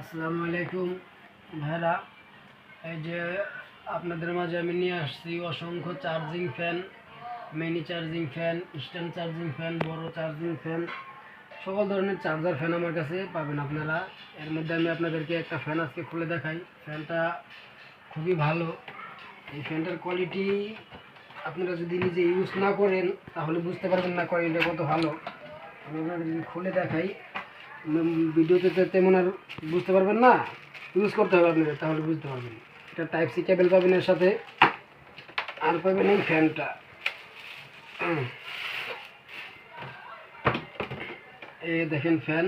আসসালামু আলাইকুম। ভাইরা, এই যে আপনাদের মাঝে আমি নিয়ে আসছি অসংখ্য charging fan mini charging fan stand charging fan বড় চার্জিং ফ্যান সকল ধরনের চার্জার ফ্যান আমার কাছে পাবেন আপনারা। এর মধ্যে আমি আপনাদেরকে একটা ফ্যান আজকে খুলে দেখাই। ফ্যানটা খুবই ভালো। এই ফ্যানটার কোয়ালিটি আপনারা যদি নিজে ইউজ না করেন, তাহলে বুঝতে পারবেন না কোয়ালিটি কত ভালো। আমি আপনাদের খুলে দেখাই। ভিডিওতে তেমন আর বুঝতে পারবেন না। ইউজ করতে হবে আপনাদের তাহলে বুঝতে পারবেন। এটা টাইপ সি কেবল পাবেন এর সাথে। আর পাবেন এই ফ্যানটা। এই দেখেন ফ্যান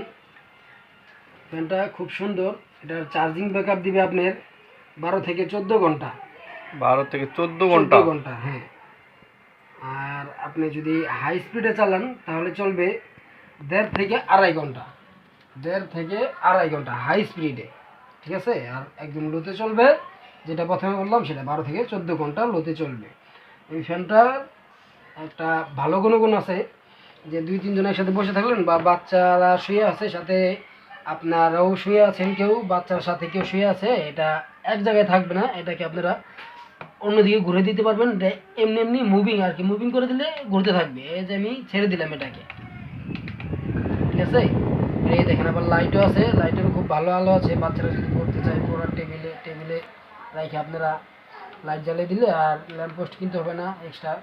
ফ্যানটা খুব সুন্দর। এটার চার্জিং ব্যাকআপ দিবে আপনার বারো থেকে চোদ্দ ঘণ্টা। বারো থেকে চোদ্দ ঘণ্টা। ঘণ্টা হ্যাঁ। আর আপনি যদি হাই স্পিডে চালান তাহলে চলবে দেড় থেকে আড়াই ঘণ্টা। দেড় থেকে আড়াই ঘণ্টা হাই স্পিডে ঠিক আছে? আর একদম লোতে চলবে, যেটা প্রথমে বললাম, সেটা বারো থেকে চোদ্দ ঘণ্টা লোতে চলবে। এই ফ্যানটার একটা ভালো কোনো গুণ আছে, যে দুই তিনজন একসাথে বসে থাকলেন বা বাচ্চারা শুয়ে আছে, সাথে আপনারাও শুয়ে আছেন কেউ, বাচ্চার সাথে কেউ শুয়ে আছে, এটা এক জায়গায় থাকবে না, এটাকে আপনারা অন্যদিকে ঘুরে দিতে পারবেন। এমনি এমনি মুভিং আর কি মুভিং করে দিলে ঘুরতে থাকবে। এই যে আমি ছেড়ে দিলাম এটাকে, ঠিক আছে? এই দেখেন, আবার লাইটও আছে। লাইটেরও খুব ভালো আলো আছে। বাচ্চারা যদি পড়তে চায়, পড়ার টেবিলে টেবিলে রাখে আপনারা লাইট জ্বালিয়ে দিলে আর ল্যাম্প পোস্ট কিনতে হবে না এক্সট্রা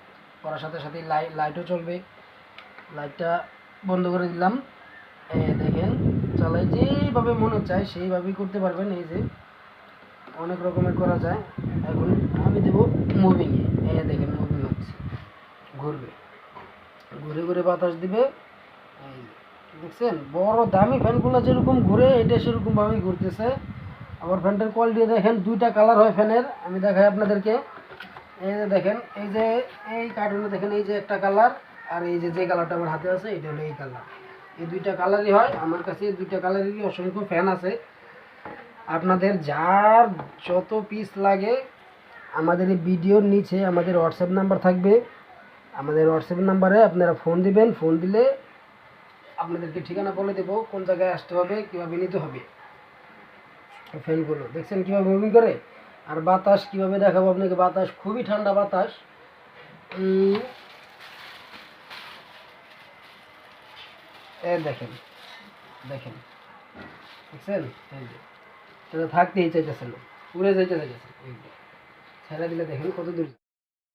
পড়ার সাথে সাথে লাইট লাইটও চলবে। লাইটটা বন্ধ করে দিলাম। দেখেন চালাই যেভাবে মনে চায়, সেইভাবেই করতে পারবেন। এই যে অনেক রকমের করা যায়। এখন আমি দেবো মুভিংয়ে এই দেখেন মুভিং হচ্ছে। ঘুরবে। ঘুরে ঘুরে বাতাস দিবে। এই দেখছেন? বড় দামি ফ্যানগুলো যেরকম ঘুরে, এটা সেরকমভাবেই ঘুরতেছে। আবার ফ্যানটার কোয়ালিটি দেখেন, দুইটা কালার হয় ফ্যানের। আমি দেখাই আপনাদেরকে। এই যে দেখেন, এই যে এই কার্টুনে দেখেন, এই যে একটা কালার আর এই যে যে কালারটা আমার হাতে আছে, এটা হলো এই কালার এই দুইটা কালারই হয়। আমার কাছে এই দুইটা কালারেরই অসংখ্য ফ্যান আছে। আপনাদের যার যত পিস লাগে, আমাদের এই ভিডিওর নিচে আমাদের হোয়াটসঅ্যাপ নাম্বার থাকবে। আমাদের হোয়াটসঅ্যাপ নাম্বারে আপনারা ফোন দিবেন। ফোন দিলে আপনাদেরকে ঠিকানা বলে দেবো, কোন জায়গায় আসতে হবে, কীভাবে নিতে হবে। ফ্যানগুলো দেখছেন কীভাবে মুভিং করে? আর বাতাস কীভাবে দেখাবো আপনাকে? বাতাস, খুবই ঠান্ডা বাতাস। এই দেখেন দেখেন, দেখছেন? এই যে, এটা থাকতেই চাইতেছে না, উড়ে যাইতে চাইতেছে। এই যে, ছেড়ে দিলে দেখেন কত দূর